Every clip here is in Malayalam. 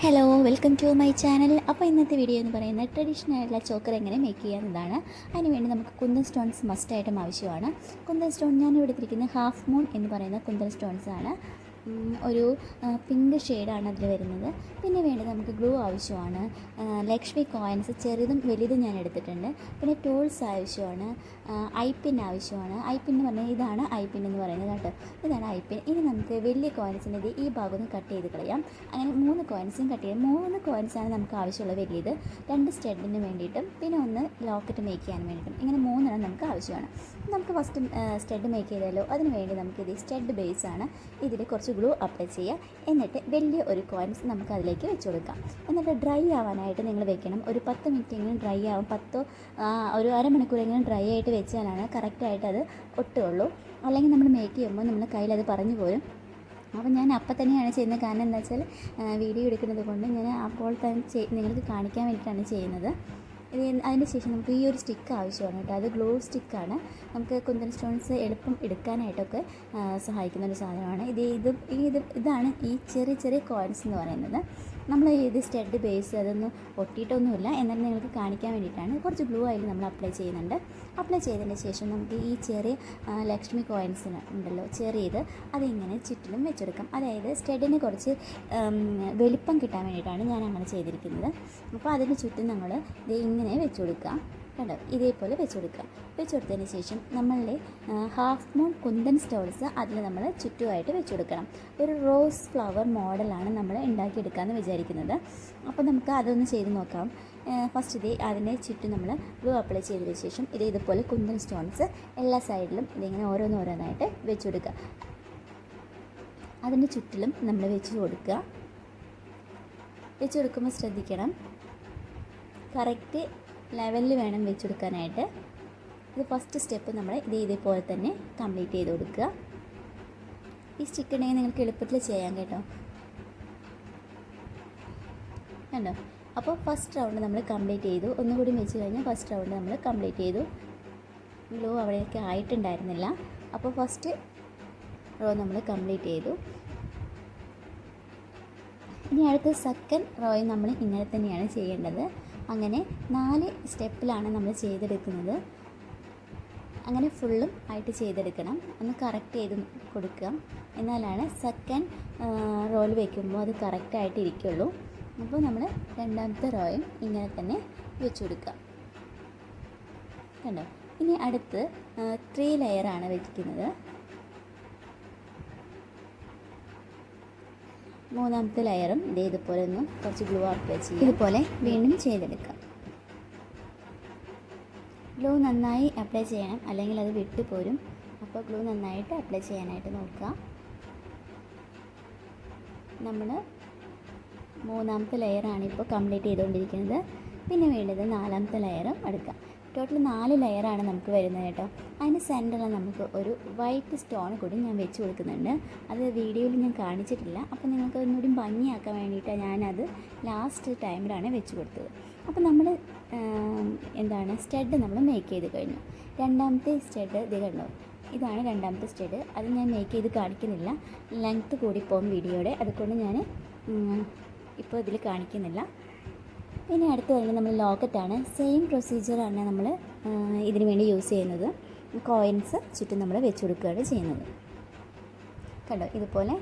Hello welcome to my channel അപ്പോൾ ഇന്നത്തെ വീഡിയോ എന്ന് പറയുന്നത് ട്രഡീഷണൽ ആയിട്ടുള്ള ചോക്കർ എങ്ങനെ മേക്ക് ചെയ്യാമെന്നതാണ് അതിനുവേണ്ടി നമുക്ക് കുന്തൻ സ്റ്റോൺസ് മസ്റ്റായിട്ടും ആവശ്യമാണ്. കുന്തൻ സ്റ്റോൺ ഞാൻ ഇവിടെ എടുത്തിരിക്കുന്നത് ഹാഫ് മൂൺ എന്ന് പറയുന്ന കുന്തൻ സ്റ്റോൺസ് ആണ്. ഒരു പിങ്ക് ഷെയ്ഡാണ് അതിൽ വരുന്നത്. പിന്നെ വേണ്ടത് നമുക്ക് ഗ്ലൂ ആവശ്യമാണ്. ലക്ഷ്മി കോയിൻസ് ചെറുതും വലുതും ഞാൻ എടുത്തിട്ടുണ്ട്. പിന്നെ ടൂൾസ് ആവശ്യമാണ്. ഐ പിൻ ആവശ്യമാണ്. ഐ പിൻ എന്ന് പറഞ്ഞാൽ ഇതാണ് ഐ പിൻ എന്ന് പറയുന്നത് കേട്ടോ. ഇതാണ് ഐ പിൻ ഇനി നമുക്ക് വലിയ കോയിൻസിന്റെ ഈ ഭാഗം കട്ട് ചെയ്ത് കളയാം. അങ്ങനെ മൂന്ന് കോയിൻസും കട്ട് ചെയ്യാം മൂന്ന് കോയിൻസാണ് നമുക്ക് ആവശ്യമുള്ള വലിയത്. രണ്ട് സ്റ്റഡിന് വേണ്ടിയിട്ടും പിന്നെ ഒന്ന് ലോക്കറ്റ് മേക്ക് ചെയ്യാൻ വേണ്ടിയിട്ടും. ഇങ്ങനെ മൂന്നെണ്ണം നമുക്ക് ആവശ്യമാണ്. നമുക്ക് ഫസ്റ്റ് സ്റ്റെഡ് മേക്ക് ചെയ്താലോ? അതിന് വേണ്ടി നമുക്കിത് സ്റ്റെഡ് ബേസ് ആണ് ഇതിൽ കുറച്ച് ഗ്ലൂ അപ്ലൈ ചെയ്യുക. എന്നിട്ട് വലിയ ഒരു കോയിൻസ് നമുക്ക് അതിലേക്ക് വെച്ച് കൊടുക്കാം. എന്നിട്ട് ഡ്രൈ ആവാനായിട്ട് നിങ്ങൾ വെക്കണം. ഒരു പത്ത് മിനിറ്റ് എങ്കിലും ഡ്രൈ ആവും. പത്തോ ഒരു അരമണിക്കൂറെങ്കിലും ഡ്രൈ ആയിട്ട് വെച്ചാലാണ് കറക്റ്റായിട്ട് അത് ഒട്ടുകയുള്ളൂ അല്ലെങ്കിൽ നമ്മൾ മേക്ക് ചെയ്യുമ്പോൾ നമ്മൾ കയ്യിൽ അത് പറഞ്ഞു പോരും. അപ്പോൾ ഞാൻ അപ്പം തന്നെയാണ് ചെയ്യുന്നത്. കാരണം എന്താ വെച്ചാൽ വീഡിയോ എടുക്കുന്നത് കൊണ്ട് ഞാൻ അപ്പോൾ തന്നെ നിങ്ങൾക്ക് കാണിക്കാൻ വേണ്ടിയിട്ടാണ് ചെയ്യുന്നത്. അതിന് ശേഷം നമുക്ക് ഈ ഒരു സ്റ്റിക്ക് ആവശ്യമാണ് കേട്ടോ. അത് ഗ്ലോ സ്റ്റിക്കാണ് നമുക്ക് കുന്തൻ സ്റ്റോൺസ് എളുപ്പം എടുക്കാനായിട്ടൊക്കെ സഹായിക്കുന്ന ഒരു സാധനമാണ്. ഇത് ഇത് ഇത് ഇതാണ് ഈ ചെറിയ ചെറിയ കോയിൻസ് എന്ന് പറയുന്നത്. നമ്മൾ ഇത് സ്റ്റെഡ് ബേസ് അതൊന്നും ഒട്ടിയിട്ടൊന്നുമില്ല. എന്നാലും നിങ്ങൾക്ക് കാണിക്കാൻ വേണ്ടിയിട്ടാണ്. കുറച്ച് ബ്ലൂ ഓയിൽ നമ്മൾ അപ്ലൈ ചെയ്യുന്നുണ്ട്. അപ്ലൈ ചെയ്തതിന് ശേഷം നമുക്ക് ഈ ചെറിയ ലക്ഷ്മി കോയിൻസിന് ഉണ്ടല്ലോ ചെറിയത് അതിങ്ങനെ ചുറ്റിലും വെച്ചെടുക്കാം. അതായത് സ്റ്റഡിന് കുറച്ച് വലിപ്പം കിട്ടാൻ വേണ്ടിയിട്ടാണ് ഞാൻ അങ്ങനെ ചെയ്തിരിക്കുന്നത്. അപ്പോൾ അതിന് ചുറ്റും നമ്മൾ ഇത് ഇങ്ങനെ വെച്ചു കൊടുക്കുക കണ്ടോ ഇതേപോലെ വെച്ച് കൊടുക്കുക വെച്ച് കൊടുത്തതിന് ശേഷം നമ്മളുടെ ഹാഫ് മൂൺ കുന്തൻ സ്റ്റോൾസ് അതിൽ നമ്മൾ ചുറ്റുമായിട്ട് വെച്ച് കൊടുക്കണം ഒരു റോസ് ഫ്ലവർ മോഡലാണ് നമ്മൾ ഉണ്ടാക്കിയെടുക്കാമെന്ന് വിചാരിക്കുന്നത്. അപ്പോൾ നമുക്ക് അതൊന്ന് ചെയ്ത് നോക്കാം. ഫസ്റ്റ് ഇതേ അതിനെ ചുറ്റും നമ്മൾ ഗ്ലൂ അപ്ലൈ ചെയ്തതിന് ശേഷം ഇത് ഇതുപോലെ കുന്തൻ സ്റ്റോൺസ് എല്ലാ സൈഡിലും ഇതിങ്ങനെ ഓരോന്നോരോന്നായിട്ട് വെച്ച് കൊടുക്കുക അതിന്റെ ചുറ്റിലും നമ്മൾ വെച്ച് കൊടുക്കുക. വെച്ച് കൊടുക്കുമ്പോൾ ശ്രദ്ധിക്കണം. കറക്റ്റ് ലെവലിൽ വേണം വെച്ച് കൊടുക്കാനായിട്ട് ഇത് ഫസ്റ്റ് സ്റ്റെപ്പ് നമ്മൾ ഇത് ഇതേപോലെ തന്നെ കംപ്ലീറ്റ് ചെയ്ത് കൊടുക്കുക. ഈ സ്റ്റിക്ക് ഉണ്ടെങ്കിൽ നിങ്ങൾക്ക് എളുപ്പത്തിൽ ചെയ്യാം കേട്ടോ. കണ്ടോ? അപ്പോൾ ഫസ്റ്റ് റൗണ്ട് നമ്മൾ കംപ്ലീറ്റ് ചെയ്തു. ഒന്നുകൂടി വെച്ച് കഴിഞ്ഞാൽ ഫസ്റ്റ് റൗണ്ട് നമ്മൾ കംപ്ലീറ്റ് ചെയ്തു. ഗ്ലൂ അവിടെയൊക്കെ ആയിട്ടുണ്ടായിരുന്നില്ല. അപ്പോൾ ഫസ്റ്റ് റോ നമ്മൾ കംപ്ലീറ്റ് ചെയ്തു. ഇനി അടുത്ത സെക്കൻഡ് റോയും നമ്മൾ ഇങ്ങനെ തന്നെയാണ് ചെയ്യേണ്ടത്. അങ്ങനെ നാല് സ്റ്റെപ്പിലാണ് നമ്മൾ ചെയ്തെടുക്കുന്നത്. അങ്ങനെ ഫുള്ളും ആയിട്ട് ചെയ്തെടുക്കണം. ഒന്ന് കറക്റ്റ് ചെയ്ത് കൊടുക്കുക. എന്നാലാണ് സെക്കൻഡ് റോയിൽ വയ്ക്കുമ്പോൾ അത് കറക്റ്റായിട്ട് ഇരിക്കുള്ളൂ. അപ്പോൾ നമ്മൾ രണ്ടാമത്തെ റോയും ഇങ്ങനെ തന്നെ വെച്ച് കൊടുക്കുക. കണ്ടോ? ഇനി അടുത്ത് ത്രീ ലെയറാണ് വെക്കുന്നത്. മൂന്നാമത്തെ ലെയറും ഇതേ ഇതുപോലെ ഒന്ന് കുറച്ച് ഗ്ലൂ അപ്ലൈ ചെയ്യുക ഇതുപോലെ വീണ്ടും ചെയ്തെടുക്കാം ഗ്ലൂ നന്നായി അപ്ലൈ ചെയ്യണം. അല്ലെങ്കിൽ അത് വിട്ടു പോരും. അപ്പോൾ ഗ്ലൂ നന്നായിട്ട് അപ്ലൈ ചെയ്യാനായിട്ട് നോക്കുക. നമ്മൾ മൂന്നാമത്തെ ലെയറാണ് ഇപ്പോൾ കംപ്ലീറ്റ് ചെയ്തുകൊണ്ടിരിക്കുന്നത്. പിന്നെ വേണ്ടത് നാലാമത്തെ ലെയറും എടുക്കാം ടോട്ടൽ നാല് ലെയറാണ് നമുക്ക് വരുന്നത് കേട്ടോ. അതിന് സെന്ററിൽ നമുക്ക് ഒരു വൈറ്റ് സ്റ്റോൺ കൂടി ഞാൻ വെച്ച് കൊടുക്കുന്നുണ്ട്. അത് വീഡിയോയിൽ ഞാൻ കാണിച്ചിട്ടില്ല. അപ്പോൾ നിങ്ങൾക്ക് ഒന്നുകൂടി ഭംഗിയാക്കാൻ വേണ്ടിയിട്ടാണ് ഞാനത് ലാസ്റ്റ് ടൈമിലാണ് വെച്ച് കൊടുത്തത്. അപ്പോൾ നമ്മൾ എന്താണ് സ്റ്റഡ് നമ്മൾ മേക്ക് ചെയ്ത് കഴിഞ്ഞു. രണ്ടാമത്തെ സ്റ്റഡ് ഇത് കണ്ടോ? ഇതാണ് രണ്ടാമത്തെ സ്റ്റഡ് അത് ഞാൻ മേക്ക് ചെയ്ത് കാണിക്കുന്നില്ല. ലെങ്ത്ത് കൂടിപ്പോകും വീഡിയോയുടെ അതുകൊണ്ട് ഞാൻ ഇപ്പോൾ ഇതിൽ കാണിക്കുന്നില്ല. ഇനി അടുത്ത് വരുന്നത് നമ്മൾ ലോക്കറ്റാണ്. സെയിം പ്രൊസീജിയറാണ് നമ്മൾ ഇതിന് വേണ്ടി യൂസ് ചെയ്യുന്നത്. കോയിൻസ് ചുറ്റും നമ്മൾ വെച്ച് കൊടുക്കുകയാണ് ചെയ്യുന്നത്. കണ്ടോ? ഇതുപോലെ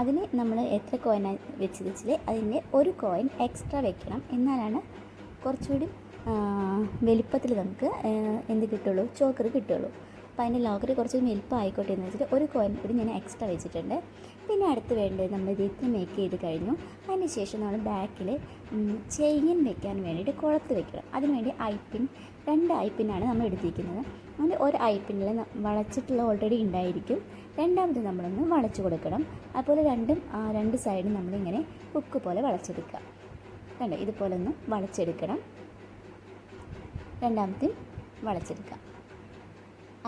അതിന് നമ്മൾ എത്ര കോയിനാണ് വെച്ച് വെച്ചാൽ അതിന്റെ ഒരു കോയിൻ എക്സ്ട്രാ വെക്കണം. എന്നാലാണ് കുറച്ചുകൂടി വലിപ്പത്തിൽ നമുക്ക് എന്ത് കിട്ടുള്ളൂ? ചോക്കർ കിട്ടുള്ളൂ. അപ്പോൾ അതിന്റെ ലോക്കർ കുറച്ച് വലിപ്പം ആയിക്കോട്ടെ എന്ന് വെച്ചിട്ട് ഒരു കോയിൻ കൂടി ഞാൻ എക്സ്ട്രാ വെച്ചിട്ടുണ്ട്. പിന്നെ അടുത്ത് വേണ്ടത് നമ്മൾ ഇത് മേക്ക് ചെയ്ത് കഴിഞ്ഞു. അതിന് ശേഷം നമ്മൾ ബാക്കിൽ ചെയിൻ വെക്കാൻ വേണ്ടിയിട്ട് കുളത്ത് വെക്കണം. അതിനുവേണ്ടി ഐപ്പിൻ രണ്ട് ഐപ്പിനാണ് നമ്മൾ എടുത്തിരിക്കുന്നത്. അതിൽ ഒരു ഐപ്പിനിൽ വളച്ചിട്ടുള്ള ഓൾറെഡി ഉണ്ടായിരിക്കും. രണ്ടാമത് നമ്മളൊന്ന് വളച്ചു കൊടുക്കണം. അതുപോലെ രണ്ടും രണ്ട് സൈഡും നമ്മളിങ്ങനെ ഹുക്ക് പോലെ വളച്ചെടുക്കുക. കണ്ടോ? ഇതുപോലെ ഒന്ന് വളച്ചെടുക്കണം. രണ്ടാമത്തെയും വളച്ചെടുക്കുക.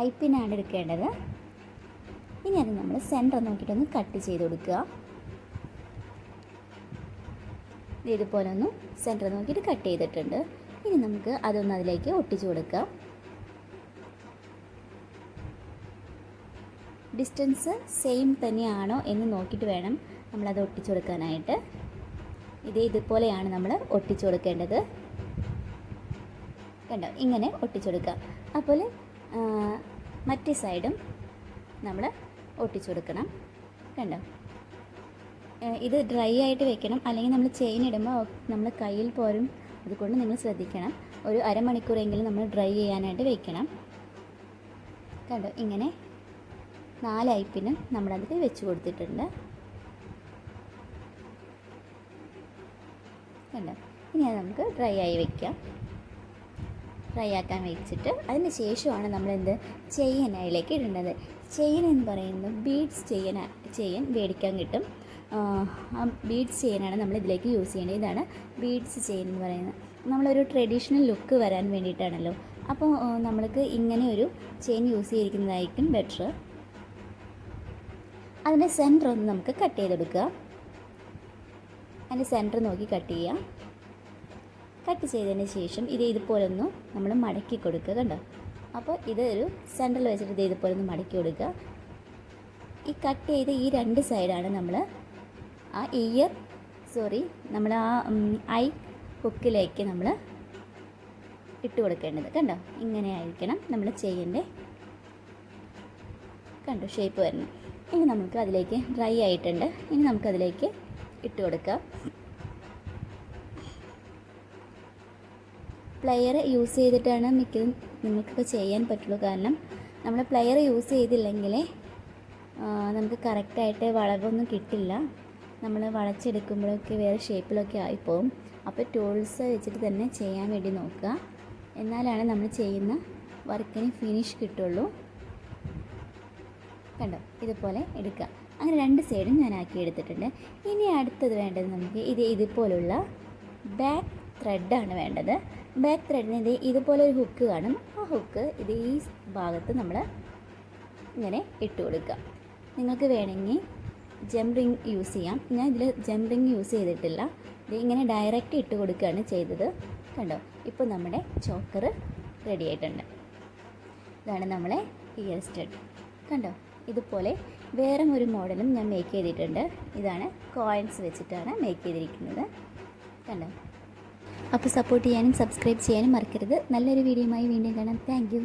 ഐപ്പിനാണ് എടുക്കേണ്ടത്. ഇനി അത് നമ്മൾ സെന്റർ നോക്കിയിട്ടൊന്ന് കട്ട് ചെയ്ത് കൊടുക്കുക. ഇത് ഇതുപോലെ ഒന്ന് സെന്റർ നോക്കിയിട്ട് കട്ട് ചെയ്തിട്ടുണ്ട്. ഇനി നമുക്ക് അതൊന്ന് അതിലേക്ക് ഒട്ടിച്ചു കൊടുക്കാം ഡിസ്റ്റൻസ് സെയിം തന്നെയാണോ എന്ന് നോക്കിയിട്ട് വേണം നമ്മളത് ഒട്ടിച്ചു കൊടുക്കാനായിട്ട്. ഇതേ ഇതുപോലെയാണ് നമ്മൾ ഒട്ടിച്ചു കൊടുക്കേണ്ടത്. കണ്ടോ? ഇങ്ങനെ ഒട്ടിച്ചു കൊടുക്കുക. ആ, മറ്റേ സൈഡും നമ്മൾ ഒട്ടിച്ചു കൊടുക്കണം കണ്ടോ ഇത് ഡ്രൈ ആയിട്ട് വെക്കണം. അല്ലെങ്കിൽ നമ്മൾ ചെയിൻ ഇടുമ്പോൾ നമ്മൾ കയ്യിൽ പോരും. അതുകൊണ്ട് നിങ്ങൾ ശ്രദ്ധിക്കണം. ഒരു അരമണിക്കൂറെങ്കിലും നമ്മൾ ഡ്രൈ ചെയ്യാനായിട്ട് വെക്കണം. കണ്ടോ? ഇങ്ങനെ നാല് ഐപ്പിനും നമ്മളതിൽ വെച്ച് കൊടുത്തിട്ടുണ്ട്. കണ്ടോ? ഇനി അത് നമുക്ക് ഡ്രൈ ആയി വെക്കാം. ഫ്രൈ ആക്കാൻ വെച്ചിട്ട് അതിന് ശേഷമാണ് എന്ത് ചെയിൻ ഇടുന്നത് ചെയിൻ എന്ന് പറയുന്നത് ബീഡ്സ് ചെയിൻ ചെയ്യൻ മേടിക്കാൻ കിട്ടും. ആ, ബീഡ്സ് ചെയിനാണ് നമ്മൾ ഇതിലേക്ക് യൂസ് ചെയ്യേണ്ടത്. ഇതാണ് ബീഡ്സ് ചെയിൻ എന്ന് പറയുന്നത്. നമ്മളൊരു ട്രഡീഷണൽ ലുക്ക് വരാൻ വേണ്ടിയിട്ടാണല്ലോ. അപ്പോൾ നമ്മൾക്ക് ഇങ്ങനെ ഒരു ചെയിൻ യൂസ് ചെയ്തിരിക്കുന്നതായിരിക്കും ബെറ്റർ അതിന്റെ സെന്റർ ഒന്ന് നമുക്ക് കട്ട് ചെയ്തെടുക്കുക അതിന്റെ സെന്റർ നോക്കി കട്ട് ചെയ്യാം. കട്ട് ചെയ്തതിന് ശേഷം ഇത് ഇതുപോലെ ഒന്ന് നമ്മൾ മടക്കി കൊടുക്കുക കണ്ടോ? അപ്പോൾ ഇത് ഒരു സെന്ററിൽ വെച്ചിട്ട് ഇത് ഇതുപോലെ ഒന്ന് മടക്കി കൊടുക്കുക. ഈ കട്ട് ചെയ്ത ഈ രണ്ട് സൈഡാണ് നമ്മൾ ആ ഇയർ സോറി നമ്മൾ ആ ഐ ഹുക്കിലേക്ക് നമ്മൾ ഇട്ട് കൊടുക്കേണ്ടത് കണ്ടോ? ഇങ്ങനെ ആയിരിക്കണം നമ്മൾ ചെയ്യേണ്ടേ. കണ്ടോ ഷേപ്പ് വരണം ഇനി നമുക്ക് അതിലേക്ക് ഡ്രൈ ആയിട്ടുണ്ട്. ഇനി നമുക്കതിലേക്ക് ഇട്ട് കൊടുക്കാം. പ്ലെയർ യൂസ് ചെയ്തിട്ടാണ് മിക്കതും നിങ്ങൾക്കൊക്കെ ചെയ്യാൻ പറ്റുള്ളൂ. കാരണം നമ്മൾ പ്ലെയർ യൂസ് ചെയ്തില്ലെങ്കിൽ നമുക്ക് കറക്റ്റായിട്ട് വളവൊന്നും കിട്ടില്ല. നമ്മൾ വളച്ചെടുക്കുമ്പോഴൊക്കെ വേറെ ഷേപ്പിലൊക്കെ ആയിപ്പോവും. അപ്പോൾ ടൂൾസ് വെച്ചിട്ട് തന്നെ ചെയ്യാൻ വേണ്ടി നോക്കുക. എന്നാലാണ് നമ്മൾ ചെയ്യുന്ന വർക്കിന് ഫിനിഷ് കിട്ടുള്ളൂ. കണ്ടോ? ഇതുപോലെ എടുക്കുക. അങ്ങനെ രണ്ട് സൈഡും ഞാൻ ആക്കി എടുത്തിട്ടുണ്ട്. ഇനി അടുത്തത് വേണ്ടത് നമുക്ക് ഇത് ഇതുപോലുള്ള ബാക്ക് ത്രെഡാണ് വേണ്ടത്. ബാക്ക് ത്രെഡിന് ഇത് ഇതുപോലെ ഒരു ഹുക്ക് കാണും. ആ ഹുക്ക് ഇത് ഈ ഭാഗത്ത് നമ്മൾ ഇങ്ങനെ ഇട്ട് കൊടുക്കുക. നിങ്ങൾക്ക് വേണമെങ്കിൽ ജം റിങ് യൂസ് ചെയ്യാം. ഞാൻ ഇതിൽ ജം റിങ് യൂസ് ചെയ്തിട്ടില്ല. ഇത് ഇങ്ങനെ ഡയറക്റ്റ് ഇട്ട് കൊടുക്കുകയാണ് ചെയ്തത്. കണ്ടോ? ഇപ്പോൾ നമ്മുടെ ചോക്കർ റെഡി ആയിട്ടുണ്ട്. ഇതാണ് നമ്മളെ ഇയർ സ്റ്റഡ് കണ്ടോ? ഇതുപോലെ വേറെ ഒരു മോഡലും ഞാൻ മേക്ക് ചെയ്തിട്ടുണ്ട്. ഇതാണ് കോയിൻസ് വെച്ചിട്ടാണ് മേക്ക് ചെയ്തിരിക്കുന്നത്. കണ്ടോ? അപ്പോൾ സപ്പോർട്ട് ചെയ്യാനും സബ്സ്ക്രൈബ് ചെയ്യാനും മറക്കരുത്. നല്ലൊരു വീഡിയോയുമായി വീണ്ടും കാണാം. താങ്ക്